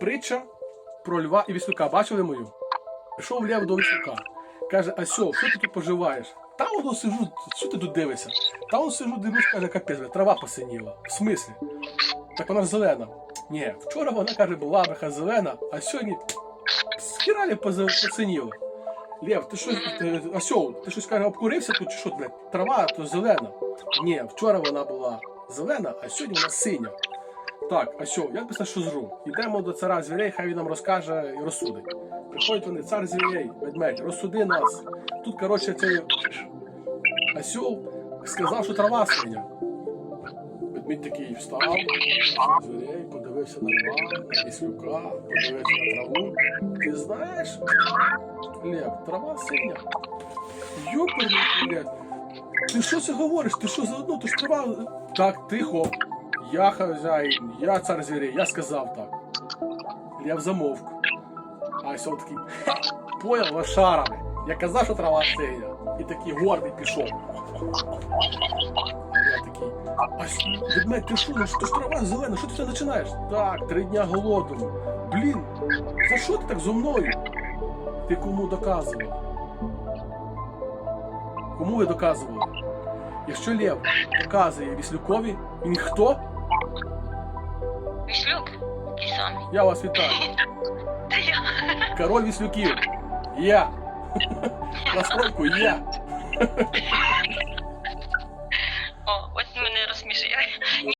Притча про льва і віслюка. Бачили мою? Прийшов лев до віслюка. Каже, Асьо, що ти тут поживаєш? Та воно сижу, що ти тут дивишся? Та он сижу, дивлюсь, каже, капець, трава посиніла. В смислі? Так вона ж зелена. Ні, вчора вона каже, була бляха зелена, а сьогодні скіралі посиніла. Лев, ти щось, ти, ти щось каже, обкурився тут чи що, блядь, трава то зелена. Ні, вчора вона була зелена, а сьогодні вона синя. Так, осьол, як би це що зру? Йдемо до цара звірей, хай він нам розкаже і розсудить. Приходять вони, цар звірей, ведмедь, розсуди нас. Тут, коротше, цей осьол сказав, що трава синя. Ведмідь такий встав, звірей, подивився на льва, на віслюка, подивився на траву. Ти знаєш, Лев, трава синя. Йоперний, блядь. Ти що це говориш? Ти що заодно? Ти ж трава. Так, тихо. Я хазяїн, я цар звірей, я сказав так. Лев замовк. А все такий. «Ха, Понял, лошарами. Я казав, що трава синя. І такий гордий пішов. Я такий. А ведмедь, ти що? Ну що ж трава зелена? Що ти все починаєш? Так, три дня голодом. Блін, за що ти так зо мною? Ти кому доказував? Кому ви доказували? Якщо Лев доказує Віслюкові, він хто? Віслюк і. Я вас вітаю. Та я. Король Віслюків. Я. На я.